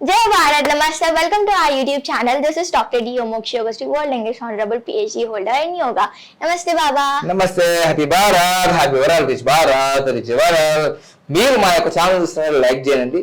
Jai Bharat, Namaste. Welcome to our YouTube channel. This is Dr. D. Omokshi Yogosti, World English Honorable PhD holder in Yoga. Namaste, Baba. నమస్తే happy Bharat happy world rich Bharat rich world మీరు మా యొక్క channel చూస్తున్నారు like చేయండి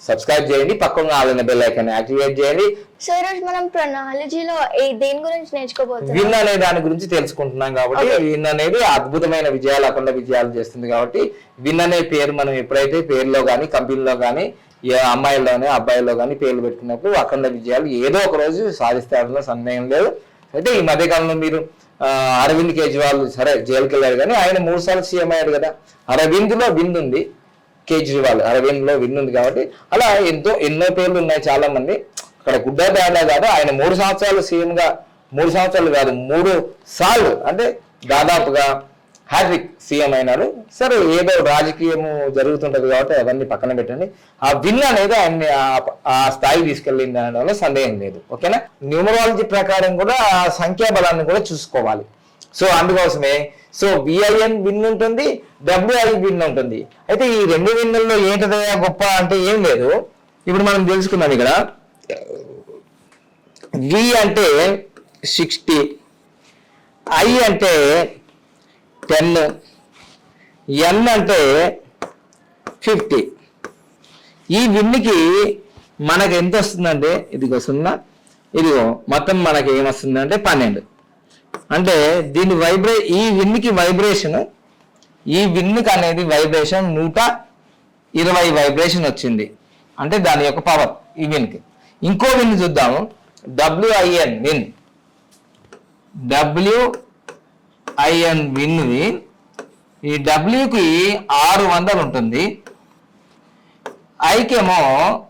subscribe చేయండి పక్కన ఆలిన bell icon activate చేయండి సో ఈరోజు మనం ప్రొనాలజీలో దేని గురించి నేర్చుకోబోతున్నాం విన్ అనే దాని గురించి తెలుసుకుంటున్నాం కాబట్టి. విన్ అనేది అద్భుతమైన విజయాలు అఖండ విజయాలు చేస్తుంది కాబట్టి విన్ అనే పేరు మనం ఎప్పుడైతే పేరులో కానీ కంపెనీలో కానీ ఏ అమ్మాయిల్లోనే అబ్బాయిల్లో కానీ పేర్లు పెట్టుకున్నప్పుడు అఖండ విజయాలు ఏదో ఒక రోజు సాధిస్తారన్న సందేహం లేదు. అయితే ఈ మధ్యకాలంలో మీరు అరవింద్ కేజ్రీవాల్ సరే జైలుకి వెళ్ళారు కానీ ఆయన మూడు సార్లు సీఎం అయ్యారు కదా. అరవింద్లో విందు ఉంది. కేజ్రీవాల్ అరవింద్లో విన్ ఉంది కాబట్టి అలా ఎంతో ఎన్నో పేర్లు ఉన్నాయి చాలా మంది అక్కడ గుడ్డ బ్యాడా కాదు ఆయన మూడు సంవత్సరాలు సీఎంగా మూడు సంవత్సరాలు కాదు మూడు సార్లు అంటే దాదాపుగా హ్యాట్రిక్ సీఎం అయినాడు. సరే ఏదో రాజకీయము జరుగుతుంటది కాబట్టి అవన్నీ పక్కన పెట్టండి. ఆ విన్ అనేది ఆయన్ని ఆ- స్థాయి తీసుకెళ్ళింది అనడంలో సందేహం లేదు. ఓకేనా? న్యూమరాలజీ ప్రకారం కూడా ఆ సంఖ్యాబలాన్ని కూడా చూసుకోవాలి. సో అందుకోసమే సో విఐఎన్ విన్ ఉంటుంది డబ్ల్యూఐ విన్ ఉంటుంది. అయితే ఈ రెండు విన్నుల్లో ఏంటదయ్యా గొప్ప అంటే ఏం లేదు. ఇప్పుడు మనం తెలుసుకుందాం ఇక్కడ. వి అంటే సిక్స్టీ ఐ అంటే టెన్ ఎన్ అంటే ఫిఫ్టీ ఈ విన్నికి మనకు ఎంత వస్తుందంటే ఇదిగో సున్నా ఇదిగో మొత్తం మనకి ఏమొస్తుందంటే పన్నెండు. అంటే దీని వైబ్రే ఈ విన్నికి వైబ్రేషన్ ఈ విన్కి అనేది వైబ్రేషన్ నూట ఇరవై వైబ్రేషన్ వచ్చింది. అంటే దాని యొక్క పవర్ ఈ విన్కి ఇంకో విన్ చూద్దాము. W I N win W I N విన్వి ఈ డబ్ల్యూకి ఆరు వందలు ఉంటుంది. ఐకేమో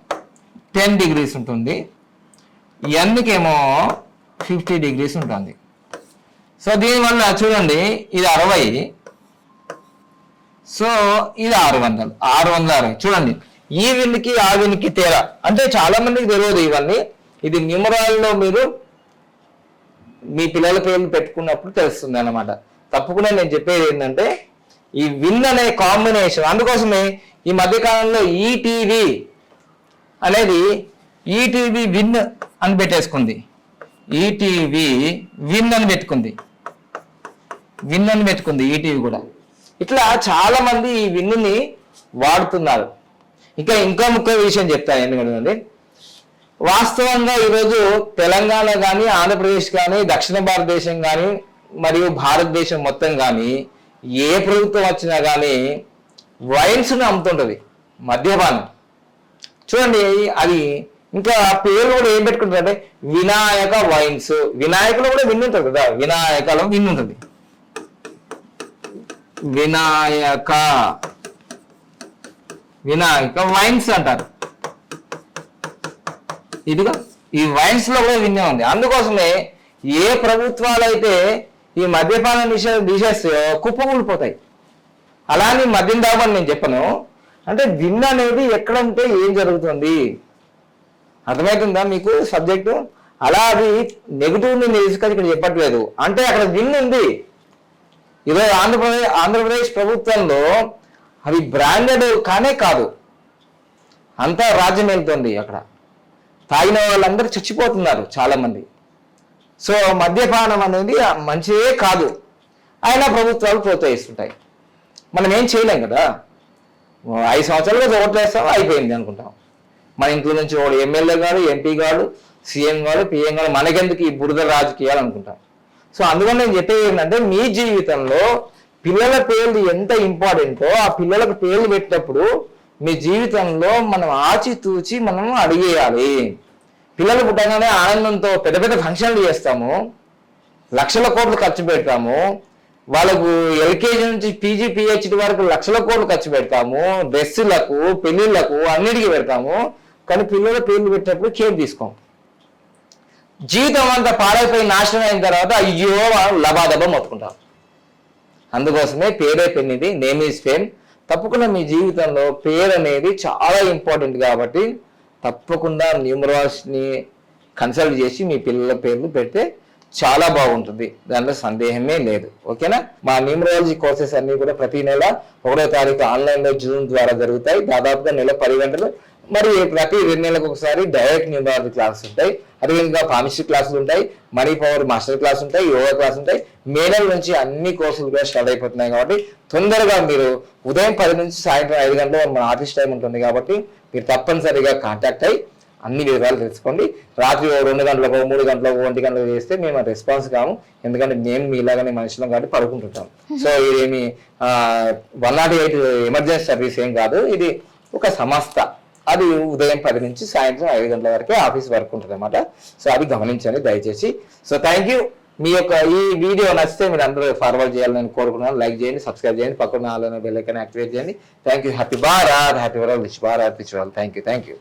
టెన్ డిగ్రీస్ ఉంటుంది. ఎన్కేమో ఫిఫ్టీ డిగ్రీస్ ఉంటుంది. సో దీనివల్ల చూడండి ఇది అరవై. సో ఇది ఆరు వందలు. ఆరు వందల అరవై. చూడండి ఈ విన్కి ఆ విన్కి తేడా. అంటే చాలా మందికి తెలియదు ఇవన్నీ. ఇది న్యూమరాల్లో మీరు మీ పిల్లల పేర్లు పెట్టుకున్నప్పుడు తెలుస్తుంది అనమాట తప్పకుండా నేను చెప్పేది ఏంటంటే ఈ విన్ అనే కాంబినేషన్ అందుకోసమే ఈ మధ్యకాలంలో ఈటీవీ అనేది ఈటీవీ విన్ అని పెట్టేసుకుంది. ఈటీవీ విన్ అని పెట్టుకుంది. విన్ అని పెట్టుకుంది ఈటీవీ కూడా. ఇట్లా చాలా మంది ఈ విన్నుని వాడుతున్నారు. ఇంకా ఇంకా ముఖ్య విషయం చెప్తాను ఎందుకంటే వాస్తవంగా ఈరోజు తెలంగాణ కానీ ఆంధ్రప్రదేశ్ కానీ దక్షిణ భారతదేశం కానీ మరియు భారతదేశం మొత్తం కానీ ఏ ప్రభుత్వం వచ్చినా కానీ వైన్స్ను అమ్ముతుంటుంది మద్యపానం. చూడండి అది ఇంకా పేరు కూడా ఏం పెట్టుకుంటారంటే వినాయక వైన్స్. వినాయకులు కూడా విన్ ఉంటుంది కదా వినాయకలో విన్ను ఉంటుంది వినాయక వినాయక వైన్స్ అంటారు. ఇదిగా ఈ వైన్స్లో కూడా విన్నే ఉంది. అందుకోసమే ఏ ప్రభుత్వాలు అయితే ఈ మద్యపాన నిషేధం తీసేస్తాయో కుప్పకూలిపోతాయి. అలానే మద్యం దాబని నేను చెప్పను. అంటే విన్ అనేది ఎక్కడ ఉంటే ఏం జరుగుతుంది? అర్థమవుతుందా మీకు సబ్జెక్టు? అలా అది నెగిటివ్ని తీసుకొని ఇక్కడ చెప్పట్లేదు. అంటే అక్కడ విన్ ఉంది. ఈరోజు ఆంధ్రప్రదేశ్ ఆంధ్రప్రదేశ్ ప్రభుత్వంలో అవి బ్రాండెడ్ కానే కాదు. అంతా రాజ్యం వెళ్తుంది అక్కడ. తాగిన వాళ్ళందరూ చచ్చిపోతున్నారు చాలామంది. సో మద్యపానం అనేది మంచిదే కాదు. అయినా ప్రభుత్వాలు ప్రోత్సహిస్తుంటాయి. మనం ఏం చేయలేం కదా? ఐదు సంవత్సరాలుగా ఓట్లు అయిపోయింది అనుకుంటాం. మన ఇంట్లో నుంచి వాడు ఎమ్మెల్యే గారు ఎంపీ గారు సీఎం గారు పిఎం గారు మనకెందుకు ఈ బురద రాజకీయాలు అనుకుంటాం. సో అందుకని నేను చెప్పేది ఏంటంటే మీ జీవితంలో పిల్లల పేర్లు ఎంత ఇంపార్టెంటో ఆ పిల్లలకు పేర్లు పెట్టినప్పుడు మీ జీవితంలో మనం ఆచితూచి మనం అడిగేయాలి. పిల్లలు పుట్టగానే ఆనందంతో పెద్ద పెద్ద ఫంక్షన్లు చేస్తాము. లక్షల కోట్లు ఖర్చు పెడతాము. వాళ్ళకు ఎల్కేజీ నుంచి పీజీ పిహెచ్డి వరకు లక్షల కోట్లు ఖర్చు పెడతాము. డ్రెస్సులకు పెళ్ళిళ్ళకు అన్నిటికీ పెడతాము. కానీ పిల్లల పేర్లు పెట్టినప్పుడు కేర్ తీసుకోం జీవితం అంతా పాడైపోయి నాశనం అయిన తర్వాత అయ్యో లబాదబా మొత్తుకుంటాం అందుకోసమే పేరే పెన్నిది నేమ్ ఈజ్ ఫేమ్. తప్పకుండా మీ జీవితంలో పేరు అనేది చాలా ఇంపార్టెంట్ కాబట్టి తప్పకుండా న్యూమరాల్స్ని కన్సల్ట్ చేసి మీ పిల్లల పేర్లు పెడితే చాలా బాగుంటుంది. దాంట్లో సందేహమే లేదు. ఓకేనా? మా న్యూమరాలజీ కోర్సెస్ అన్ని కూడా ప్రతి నెల ఒకటో తారీఖు ఆన్లైన్లో జూమ్ ద్వారా జరుగుతాయి. దాదాపుగా నెల పది గంటలు మరి ప్రతి రెండు నెలలకు ఒకసారి డైరెక్ట్ న్యూమరాలజీ క్లాస్ ఉంటాయి. అదేవిధంగా ఫార్మసీ క్లాసులు ఉంటాయి మనీ పవర్ మాస్టర్ క్లాస్ ఉంటాయి యోగా క్లాస్ ఉంటాయి. మే నెల నుంచి అన్ని కోర్సులు కూడా స్టార్ట్ అయిపోతున్నాయి కాబట్టి తొందరగా మీరు ఉదయం పది నుంచి సాయంత్రం ఐదు గంటల మన ఆఫీస్ టైం ఉంటుంది కాబట్టి మీరు తప్పనిసరిగా కాంటాక్ట్ అయ్యి అన్ని వివరాలు తెలుసుకోండి. రాత్రి ఓ రెండు గంటలకు మూడు గంటలకు ఒంటి గంటలకు చేస్తే మేము రెస్పాన్స్ కాము. ఎందుకంటే మేము మీలాగానే మనుషులం కాబట్టి పడుకుంటుంటాం. సో ఇదేమి one nought eight emergency service ఏం కాదు. ఇది ఒక సంస్థ. అది ఉదయం పది నుంచి సాయంత్రం ఐదు గంటల వరకే ఆఫీస్ వర్క్ ఉంటుంది అనమాట సో అది గమనించండి దయచేసి. సో థ్యాంక్ యూ మీ యొక్క ఈ వీడియో నచ్చితే మీరు అందరూ ఫార్వర్డ్ చేయాలని కోరుకున్నాను లైక్ చేయండి సబ్స్క్రైబ్ చేయండి పక్కన ఆలోచన బెల్ యాక్టివేట్ చేయండి thank you happy Bharat happy world rich Bharat rich world thank you thank you